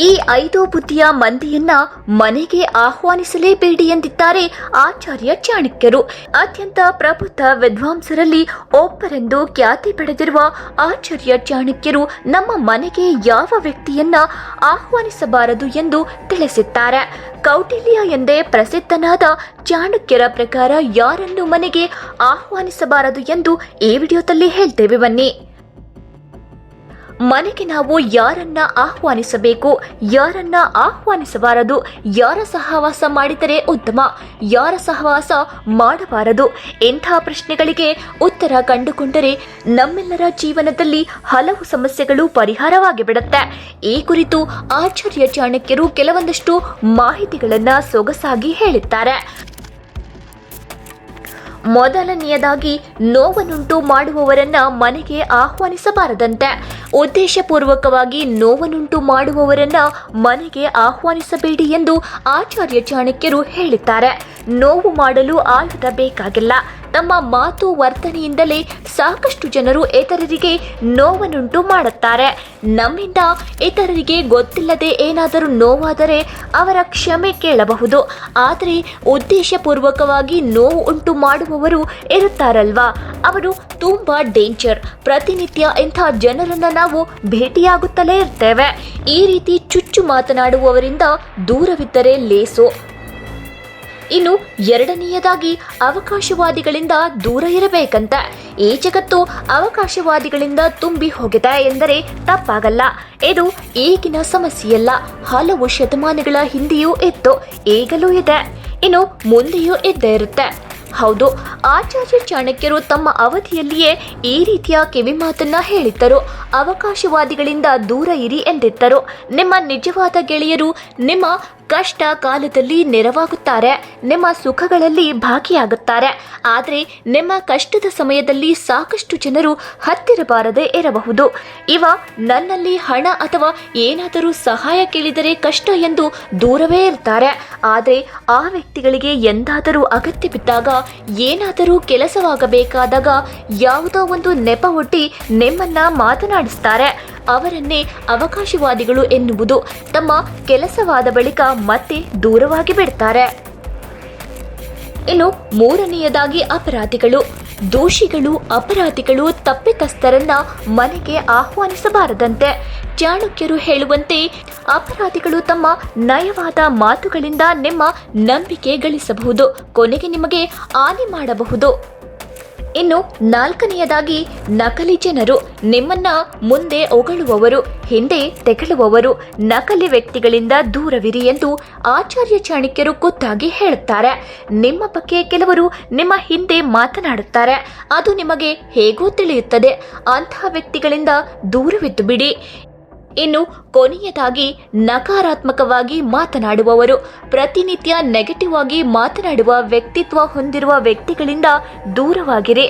ಈ ಐದು ಬುದ್ಧಿಯ ಮಂದಿಯನ್ನ ಮನೆಗೆ ಆಹ್ವಾನಿಸಲೇಬೇಡಿ ಎಂದಿದ್ದಾರೆ ಆಚಾರ್ಯ ಚಾಣಕ್ಯರು. ಅತ್ಯಂತ ಪ್ರಬುದ್ಧ ವಿದ್ವಾಂಸರಲ್ಲಿ ಒಬ್ಬರೆಂದು ಖ್ಯಾತಿ ಪಡೆದಿರುವ ಆಚಾರ್ಯ ಚಾಣಕ್ಯರು ನಮ್ಮ ಮನೆಗೆ ಯಾವ ವ್ಯಕ್ತಿಯನ್ನ ಆಹ್ವಾನಿಸಬಾರದು ಎಂದು ತಿಳಿಸಿದ್ದಾರೆ. ಕೌಟಿಲ್ಯ ಎಂದೇ ಪ್ರಸಿದ್ಧನಾದ ಚಾಣಕ್ಯರ ಪ್ರಕಾರ ಯಾರನ್ನು ಮನೆಗೆ ಆಹ್ವಾನಿಸಬಾರದು ಎಂದು ಈ ವಿಡಿಯೋದಲ್ಲಿ ಹೇಳ್ತೇವೆ ಬನ್ನಿ. ಮನೆಗೆ ನಾವು ಯಾರನ್ನ ಆಹ್ವಾನಿಸಬೇಕು, ಯಾರನ್ನ ಆಹ್ವಾನಿಸಬಾರದು, ಯಾರ ಸಹವಾಸ ಮಾಡಿದರೆ ಉತ್ತಮ, ಯಾರ ಸಹವಾಸ ಮಾಡಬಾರದು? ಇಂಥ ಪ್ರಶ್ನೆಗಳಿಗೆ ಉತ್ತರ ಕಂಡುಕೊಂಡರೆ ನಮ್ಮೆಲ್ಲರ ಜೀವನದಲ್ಲಿ ಹಲವು ಸಮಸ್ಯೆಗಳು ಪರಿಹಾರವಾಗಿ ಬಿಡುತ್ತೆ. ಈ ಕುರಿತು ಆಚಾರ್ಯ ಚಾಣಕ್ಯರು ಕೆಲವೊಂದಷ್ಟು ಮಾಹಿತಿಗಳನ್ನ ಸೊಗಸಾಗಿ ಹೇಳಿದ್ದಾರೆ. ಮೊದಲನೆಯದಾಗಿ ನೋವನ್ನುಂಟು ಮಾಡುವವರನ್ನ ಮನೆಗೆ ಆಹ್ವಾನಿಸಬಾರದಂತೆ. ಉದ್ದೇಶಪೂರ್ವಕವಾಗಿ ನೋವನ್ನುಂಟು ಮಾಡುವವರನ್ನ ಮನೆಗೆ ಆಹ್ವಾನಿಸಬೇಡಿ ಎಂದು ಆಚಾರ್ಯ ಚಾಣಕ್ಯರು ಹೇಳಿದ್ದಾರೆ. ನೋವು ಮಾಡಲು ಆಯುಧ ಬೇಕಾಗಿಲ್ಲ. ತಮ್ಮ ಮಾತು ವರ್ತನೆಯಿಂದಲೇ ಸಾಕಷ್ಟು ಜನರು ಇತರರಿಗೆ ನೋವನ್ನುಂಟು ಮಾಡುತ್ತಾರೆ. ನಮ್ಮಿಂದ ಇತರರಿಗೆ ಗೊತ್ತಿಲ್ಲದೆ ಏನಾದರೂ ನೋವಾದರೆ ಅವರ ಕ್ಷಮೆ ಕೇಳಬಹುದು. ಆದರೆ ಉದ್ದೇಶಪೂರ್ವಕವಾಗಿ ನೋವು ಉಂಟು ಮಾಡುವವರು ಇರುತ್ತಾರಲ್ವಾ? ಅವರು ತುಂಬ ಡೇಂಜರ್. ಪ್ರತಿನಿತ್ಯ ಇಂಥ ಜನರನ್ನು ನಾವು ಭೇಟಿಯಾಗುತ್ತಲೇ ಇರ್ತೇವೆ. ಈ ರೀತಿ ಚುಚ್ಚು ಮಾತನಾಡುವವರಿಂದ ದೂರವಿದ್ದರೆ ಲೇಸು. ಇನ್ನು ಎರಡನೆಯದಾಗಿ ಅವಕಾಶವಾದಿಗಳಿಂದ ದೂರ ಇರಬೇಕಂತ, ಈ ಜಗತ್ತು ಅವಕಾಶವಾದಿಗಳಿಂದ ತುಂಬಿ ಹೋಗಿದೆ ಎಂದರೆ ತಪ್ಪಾಗಲ್ಲ. ಇದು ಈಗಿನ ಸಮಸ್ಯೆಯಲ್ಲ. ಹಲವು ಶತಮಾನಗಳ ಹಿಂದೆಯೂ ಇತ್ತು, ಈಗಲೂ ಇದೆ. ಇನ್ನು ಮುಂದೆಯೂ ಇದ್ದೇ ಇರುತ್ತೆ. ಹೌದು, ಆಚಾರ್ಯ ಚಾಣಕ್ಯರು ತಮ್ಮ ಅವಧಿಯಲ್ಲಿಯೇ ಈ ರೀತಿಯ ಕಿವಿಮಾತನ್ನ ಹೇಳಿದ್ದರು. ಅವಕಾಶವಾದಿಗಳಿಂದ ದೂರ ಇರಿ ಎಂದಿದ್ದರು. ನಿಮ್ಮ ನಿಜವಾದ ಗೆಳೆಯರು ನಿಮ್ಮ ಕಷ್ಟ ಕಾಲದಲ್ಲಿ ನೆರವಾಗುತ್ತಾರೆ, ನಿಮ್ಮ ಸುಖಗಳಲ್ಲಿ ಭಾಗಿಯಾಗುತ್ತಾರೆ. ಆದರೆ ನಿಮ್ಮ ಕಷ್ಟದ ಸಮಯದಲ್ಲಿ ಸಾಕಷ್ಟು ಜನರು ಹತ್ತಿರಬಾರದೆ ಇರಬಹುದು. ಇವ ನನ್ನಲ್ಲಿ ಹಣ ಅಥವಾ ಏನಾದರೂ ಸಹಾಯ ಕೇಳಿದರೆ ಕಷ್ಟ ಎಂದು ದೂರವೇ ಇರ್ತಾರೆ. ಆದರೆ ಆ ವ್ಯಕ್ತಿಗಳಿಗೆ ಎಂದಾದರೂ ಅಗತ್ಯ ಬಿದ್ದಾಗ, ಏನಾದರೂ ಕೆಲಸವಾಗಬೇಕಾದಾಗ ಯಾವುದೋ ಒಂದು ನೆಪ ಒಟ್ಟಿ ನಿಮ್ಮನ್ನ ಮಾತನಾಡಿಸ್ತಾರೆ. ಅವರನ್ನೇ ಅವಕಾಶವಾದಿಗಳು ಎನ್ನುವುದು ತಮ್ಮ ಕೆಲಸವಾದ ಬಳಿಕ ಮತ್ತೆ ದೂರವಾಗಿ ಬಿಡ್ತಾರೆ. ಇನ್ನು ಮೂರನೆಯದಾಗಿ ಅಪರಾಧಿಗಳು. ದೋಷಿಗಳು, ಅಪರಾಧಿಗಳು ತಪ್ಪಿತಸ್ಥರನ್ನ ಮನೆಗೆ ಆಹ್ವಾನಿಸಬಾರದಂತೆ ಚಾಣಕ್ಯರು ಹೇಳುವಂತೆ ಅಪರಾಧಿಗಳು ತಮ್ಮ ನಯವಾದ ಮಾತುಗಳಿಂದ ನಿಮ್ಮ ನಂಬಿಕೆ ಗಳಿಸಬಹುದು. ಕೊನೆಗೆ ನಿಮಗೆ ಹಾನಿ ಮಾಡಬಹುದು. ಇನ್ನು ನಾಲ್ಕನೆಯದಾಗಿ ನಕಲಿ ಜನರು ನಿಮ್ಮನ್ನ ಮುಂದೆ ಒಗಳುವವರು ಹಿಂದೆ ತೆಗಳುವವರು, ನಕಲಿ ವ್ಯಕ್ತಿಗಳಿಂದ ದೂರವಿರಿ ಎಂದು ಆಚಾರ್ಯ ಚಾಣಕ್ಯರು ಖುದ್ದಾಗಿ ಹೇಳುತ್ತಾರೆ. ನಿಮ್ಮ ಬಗ್ಗೆ ಕೆಲವರು ನಿಮ್ಮ ಹಿಂದೆ ಮಾತನಾಡುತ್ತಾರೆ. ಅದು ನಿಮಗೆ ಹೇಗೂ ತಿಳಿಯುತ್ತದೆ. ಅಂತಹ ವ್ಯಕ್ತಿಗಳಿಂದ ದೂರವಿದ್ದು ಬಿಡಿ. ಇನ್ನು ಕೊನೆಯದಾಗಿ ನಕಾರಾತ್ಮಕವಾಗಿ ಮಾತನಾಡುವವರು. ಪ್ರತಿನಿತ್ಯ ನೆಗೆಟಿವ್ ಆಗಿ ಮಾತನಾಡುವ ವ್ಯಕ್ತಿತ್ವ ಹೊಂದಿರುವ ವ್ಯಕ್ತಿಗಳಿಂದ ದೂರವಾಗಿರಿ.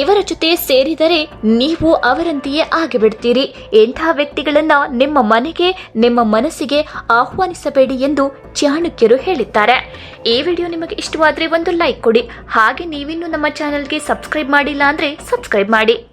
ಇವರ ಜೊತೆ ಸೇರಿದರೆ ನೀವು ಅವರಂತೆಯೇ ಆಗಿಬಿಡ್ತೀರಿ. ಎಂಥ ವ್ಯಕ್ತಿಗಳನ್ನ ನಿಮ್ಮ ಮನೆಗೆ, ನಿಮ್ಮ ಮನಸ್ಸಿಗೆ ಆಹ್ವಾನಿಸಬೇಡಿ ಎಂದು ಚಾಣಕ್ಯರು ಹೇಳಿದ್ದಾರೆ. ಈ ವಿಡಿಯೋ ನಿಮಗೆ ಇಷ್ಟವಾದರೆ ಒಂದು ಲೈಕ್ ಕೊಡಿ. ಹಾಗೆ ನೀವಿನ್ನೂ ನಮ್ಮ ಚಾನೆಲ್ಗೆ ಸಬ್ಸ್ಕ್ರೈಬ್ ಮಾಡಿಲ್ಲ ಅಂದರೆ ಸಬ್ಸ್ಕ್ರೈಬ್ ಮಾಡಿ.